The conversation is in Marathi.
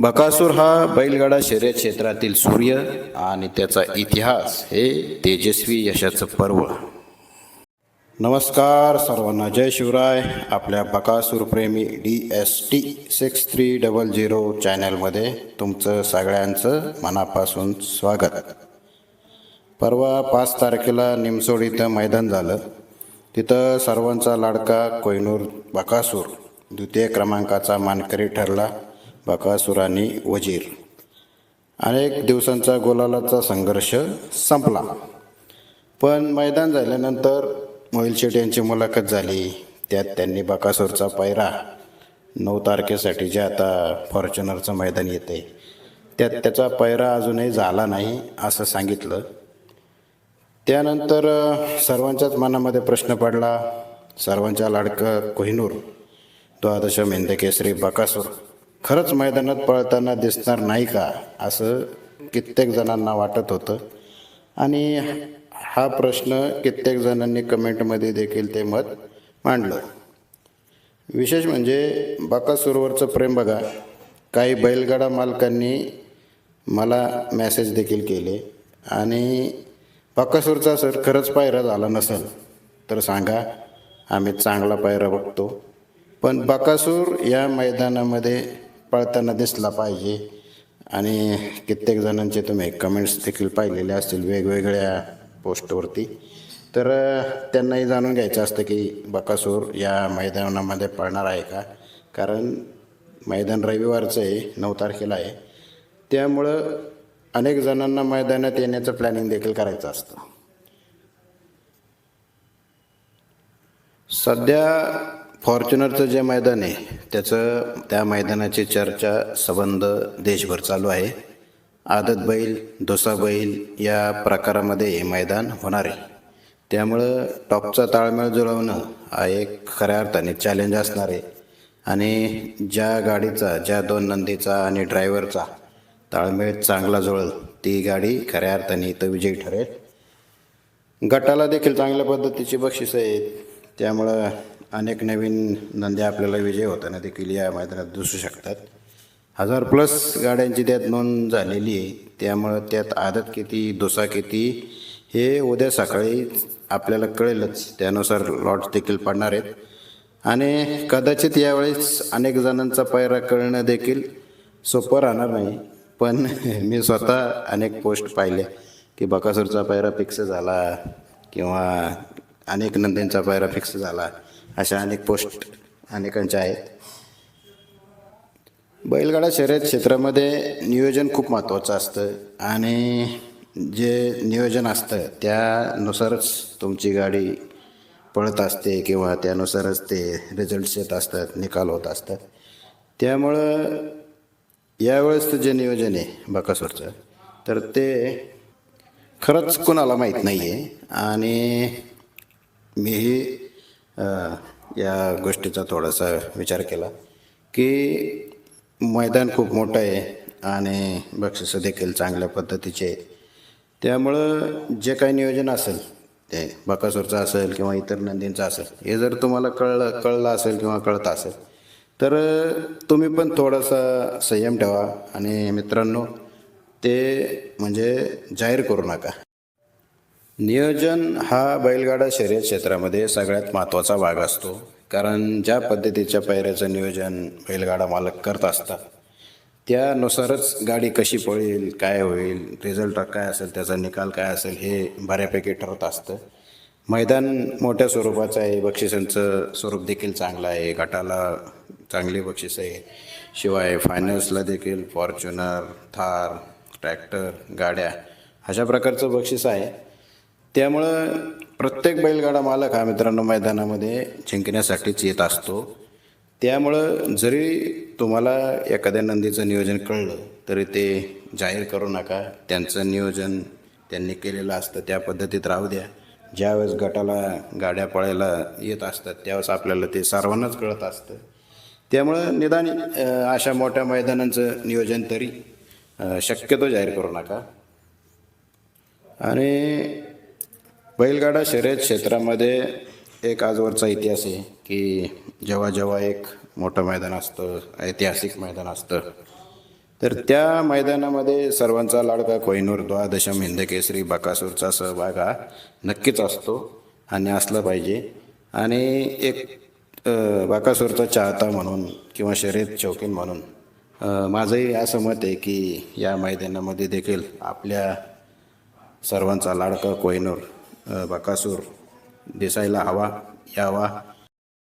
बकासूर हा बैलगाडा शर्यत क्षेत्रातील सूर्य आणि त्याचा इतिहास हे तेजस्वी यशाचं पर्व. नमस्कार सर्वांना. जय शिवराय. आपल्या बकासूर प्रेमी D S T six three double zero चॅनलमध्ये तुमचं सगळ्यांचं मनापासून स्वागत. परवा पाच तारखेला निमसोड इथं मैदान झालं. तिथं सर्वांचा लाडका कोयनूर बकासूर द्वितीय क्रमांकाचा मानकरी ठरला. बकासूर आणि वजीर. अनेक दिवसांचा गोलालाचा संघर्ष संपला. पण मैदान झाल्यानंतर मोहिल शेठ यांची मुलाखत झाली. त्यात त्यांनी बकासूरचा पायरा नऊ तारखेसाठी जे आता फॉर्च्युनरचं मैदान येते त्यात त्याचा पायरा अजूनही झाला नाही असं सांगितलं. त्यानंतर सर्वांच्याच मनामध्ये प्रश्न पडला. सर्वांच्या लाडकं कोहिनूर द्वादश मेंदकेसरी बकासूर खरंच मैदानात पळताना दिसणार नाही का? असं कित्येक जणांना वाटत होतं. आणि हा प्रश्न कित्येक जणांनी कमेंटमध्ये देखील ते मत मांडलं. विशेष म्हणजे बकासूरवरचं प्रेम बघा. काही बैलगाडा मालकांनी मला मॅसेज देखील केले. आणि बकासूरचा सर खरंच पायरा झाला नसेल तर सांगा आम्ही चांगला पायरा बघतो. पण बकासूर या मैदानामध्ये पळताना दिसला पाहिजे. आणि कित्येक जणांचे तुम्ही कमेंट्स देखील पाहिलेले असतील वेगवेगळ्या पोस्टवरती तर त्यांनाही जाणून घ्यायचं असतं की बकासूर या मैदानामध्ये पळणार आहे का? कारण मैदान रविवारचं आहे नऊ तारखेला आहे. त्यामुळं अनेक जणांना मैदानात येण्याचं प्लॅनिंग देखील करायचं असतं. सध्या फॉर्च्युनरचं जे मैदान आहे त्याचं त्या मैदानाची चर्चा संबंध देशभर चालू आहे. आदत बैल दोसा बैल या प्रकारामध्ये हे मैदान होणार आहे. त्यामुळं टॉपचा ताळमेळ जुळवणं हा एक खऱ्या अर्थाने चॅलेंज असणार आहे. आणि ज्या गाडीचा ज्या दोन नंदीचा आणि ड्रायव्हरचा ताळमेळ चांगला जुळल ती गाडी खऱ्या अर्थाने इथं विजयी ठरेल. गटाला देखील चांगल्या पद्धतीची बक्षिसं आहेत. त्यामुळं अनेक नवीन नंद्या आपल्याला विजय होताना देखील या मैदानात दिसू शकतात. हजार प्लस गाड्यांची त्यात नोंद झालेली आहे. त्यामुळं त्यात आदत किती दोसा किती हे उद्या सकाळी आपल्याला कळेलच. त्यानुसार लॉट्स देखील पडणार आहेत. आणि कदाचित यावेळेस अनेक जणांचा पायरा कळणं देखील सोपं राहणार नाही. पण मी स्वतः अनेक पोस्ट पाहिले की बकासूरचा पायरा फिक्स झाला किंवा अनेक नंदींचा पायरा फिक्स झाला. अशा अनेक पोस्ट अनेकांच्या आहेत. बैलगाडा शर्यत क्षेत्रामध्ये नियोजन खूप महत्त्वाचं असतं आणि जे नियोजन असतं त्यानुसारच तुमची गाडी पळत असते किंवा त्यानुसारच ते रिझल्ट्स येत असतात निकाल होत असतात. त्यामुळं यावेळेसचं जे नियोजन आहे बकासूरचं तर ते खरंच कुणाला माहीत नाही आहे आणि मीही या गोष्टीचा थोडासा विचार केला की मैदान खूप मोठं आहे आणि बक्षिसं देखील चांगल्या पद्धतीचे आहेत त्यामुळं जे काही नियोजन असेल ते बकासूरचं असेल किंवा इतर नंदींचं असेल हे जर तुम्हाला कळलं कळलं असेल किंवा कळतं असेल तर तुम्ही पण थोडासा संयम ठेवा आणि मित्रांनो ते म्हणजे जाहीर करू नका. नियोजन हा बैलगाडा शर्यत क्षेत्रामध्ये सगळ्यात महत्त्वाचा भाग असतो. कारण ज्या पद्धतीच्या पैऱ्याचं नियोजन बैलगाडा मालक करत असतात त्यानुसारच गाडी कशी पळेल काय होईल रिझल्ट काय असेल त्याचा निकाल काय असेल हे बऱ्यापैकी ठरत असतं. मैदान मोठ्या स्वरूपाचं आहे बक्षिसांचं स्वरूप देखील चांगलं आहे गटाला चांगली बक्षीस आहे. शिवाय फायनल्सला देखील फॉर्च्युनर थार ट्रॅक्टर गाड्या अशा प्रकारचं बक्षीस आहे. त्यामुळं प्रत्येक बैलगाडा मालक हा मित्रांनो मैदानामध्ये जिंकण्यासाठीच येत असतो. त्यामुळं जरी तुम्हाला एखाद्या नंदीचं नियोजन कळलं तरी ते जाहीर करू नका. त्यांचं नियोजन त्यांनी केलेलं असतं त्या पद्धतीत राहू द्या. ज्यावेळेस गटाला गाड्या पळायला येत असतात त्यावेळेस आपल्याला ते सर्वांनाच कळत असतं. त्यामुळं निदान अशा मोठ्या मैदानांचं नियोजन तरी शक्यतो जाहीर करू नका. आणि बैलगाडा शर्यत क्षेत्रामध्ये एक आजवरचा इतिहास आहे की जेव्हा जेव्हा एक मोठं मैदान असतं ऐतिहासिक मैदान असतं तर त्या मैदानामध्ये सर्वांचा लाडका कोहिनूर द्वादशम हिंदकेसरी बाकासूरचा बकासूरचा सहभाग हा नक्कीच असतो आणि असला पाहिजे. आणि एक बाकासूरचा बकासूरचा चाहता म्हणून किंवा शर्यत शौकीन म्हणून माझंही असं मत आहे की या मैदानामध्ये देखील आपल्या सर्वांचा लाडका Kohinoor Eh, bakasur. Desai lahawa yawa